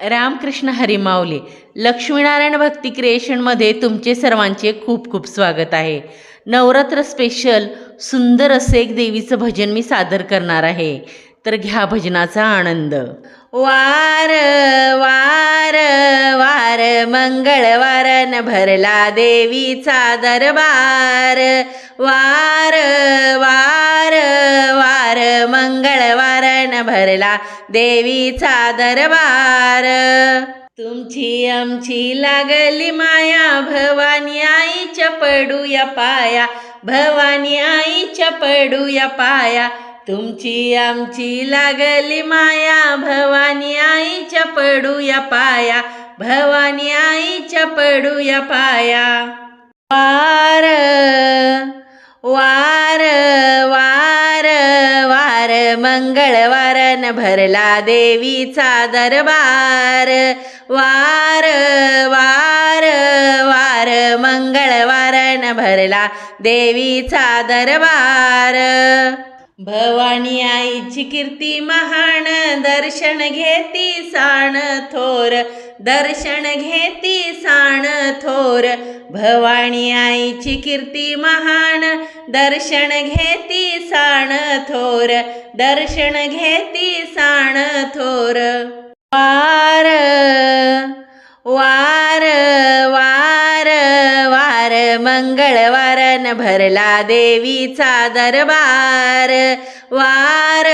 रामकृष्ण हरिमावले लक्ष्मीनारायण भक्ती क्रिएशनमध्ये तुमचे सर्वांचे खूप खूप स्वागत आहे. नवरात्र स्पेशल सुंदर असे एक देवीचं भजन मी सादर करणार आहे. तर घ्या भजनाचा आनंद. वार वार वार मंगळवार न भरला देवीचा दरबार. वार वार वार मंगळवार भरला देवीचा दरबार. तुमची आमची लागली माया भवानी आईच्या पडूया पाया भवानी आईच्या पडूया पाया. तुमची आमची लागली माया भवानी आईच्या पडूया पाया भवानी आईच्या पडूया पाया. वार वार वार वार मंगळ भरला देवीचा दरबार. वार वार वार मंगळवारन न भरला देवीचा दरबार. भवानी आईची कीर्ती महान दर्शन घेती साण थोर दर्शन घेती साण थोर. भवानी आईची कीर्ती महान दर्शन घेती साण थोर दर्शन घेती साण थोर. वार वार वार वार मंगळवार न भरला देवीचा दरबार. वार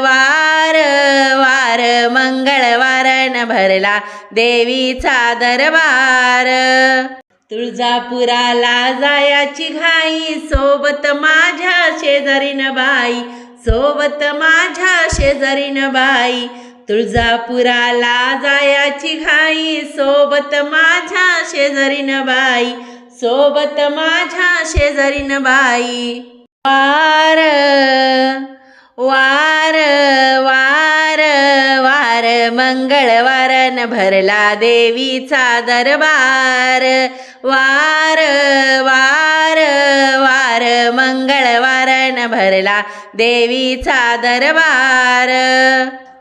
वार वार मंगळवार न भरला देवीचा दरबार. तुळजापुराला जायाची घाई सोबत माझ्या शेजारीन बाई सोबत माझ्या शेजारीन बाई. तुळजापुराला जायाची घाई सोबत माझ्या शेजारीन बाई सोबत माझ्या शेजारीन बाई. वार वार वार वार मंगळवार न भरला देवीचा दरबार. वार वार वार मंगळवार न भरला देवीचा दरबार.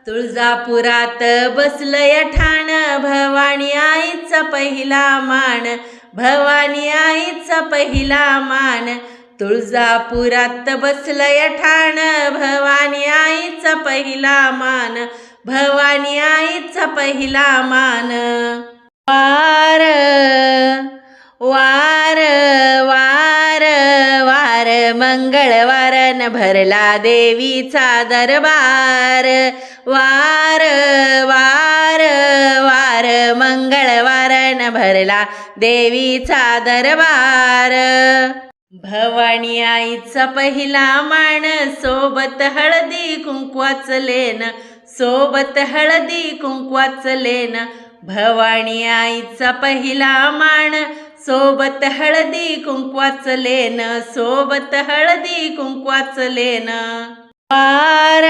तुळजापुरात बसलय ठाण भवानी आईचा पहिला मान. भवानी आईचा पहिला मान. तुळजापुरात बसलय ठाण. भवानी आईचा पहिला मान. भवानी आईचा पहिला मान. वार वार वार. मंगळवारन भरला देवीचा दरबार. वार वार वार मंगळवारन भरला देवीचा दरबार. भवानी आईचा पहिला मान सोबत हळदी कुंकवाच लेन सोबत हळदी कुंकवाच लेन भवानी आईचा पहिला मान सोबत हळदी कुंकवाच लेन सोबत हळदी कुंकवाच लेन. वार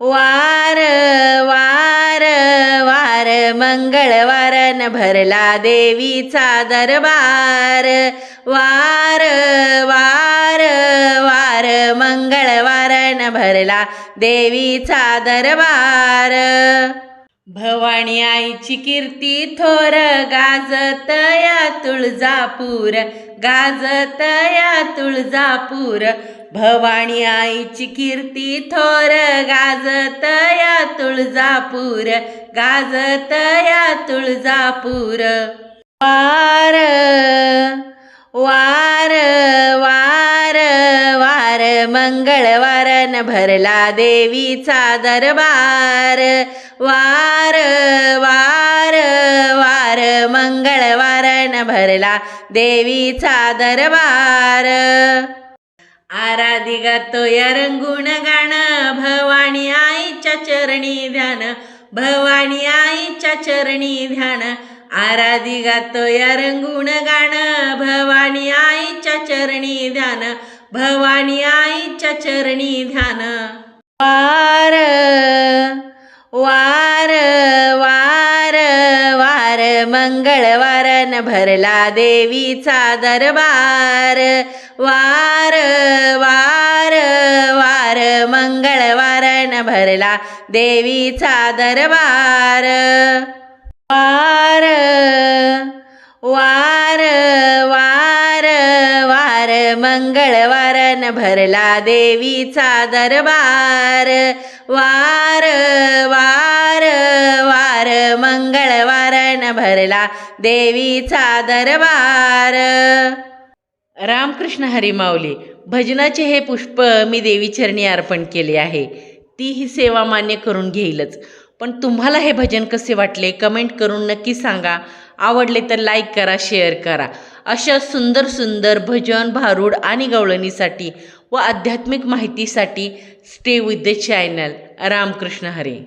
वार वार वार मंगळवारन भरला देवीचा दरबार. वार वार वार मंगळवारन भरला देवीचा दरबार. भवानी आईची कीर्ती थोर गाजतया तुळजापूर गाजतया तुळजापूर. भवानी आईची कीर्ती थोर गाजतया तुळजापूर गाजतया तुळजापूर. वार वार वार वार मंगळवारन न भरला देवीचा दरबार. वार वार वार मंगळवारन भरला देवीचा दरबार. आराधी गातो या रंगून गाणं भवानी आईच्या चरणी ध्यान भवानी आईच्या चरणी ध्यान. आराधी गातो या रंगून गाणं भवानी आईच्या चरणी ध्यान. भवानी आईच्या चरणी ध्यान. वार वार वार वार मंगळवार न भरला देवीचा दरबार. वार वार वार मंगळवार न भरला देवीचा दरबार. वार वार वार मंगळवारन भरला देवीचा दरबार. वार वार वार मंगळवारन भरला देवीचा दरबार. रामकृष्ण हरी भजनाचे हे पुष्प मी देवीचरणी अर्पण केले आहे. ती ही सेवा मान्य करून घेईलच. पण तुम्हाला हे भजन कसे वाटले कमेंट करून नक्की सांगा. आवडले तर लाईक करा शेअर करा. अशा सुंदर सुंदर भजन भारूड आणि गवळणीसाठी व आध्यात्मिक माहितीसाठी stay with the channel Ramkrishna Hari.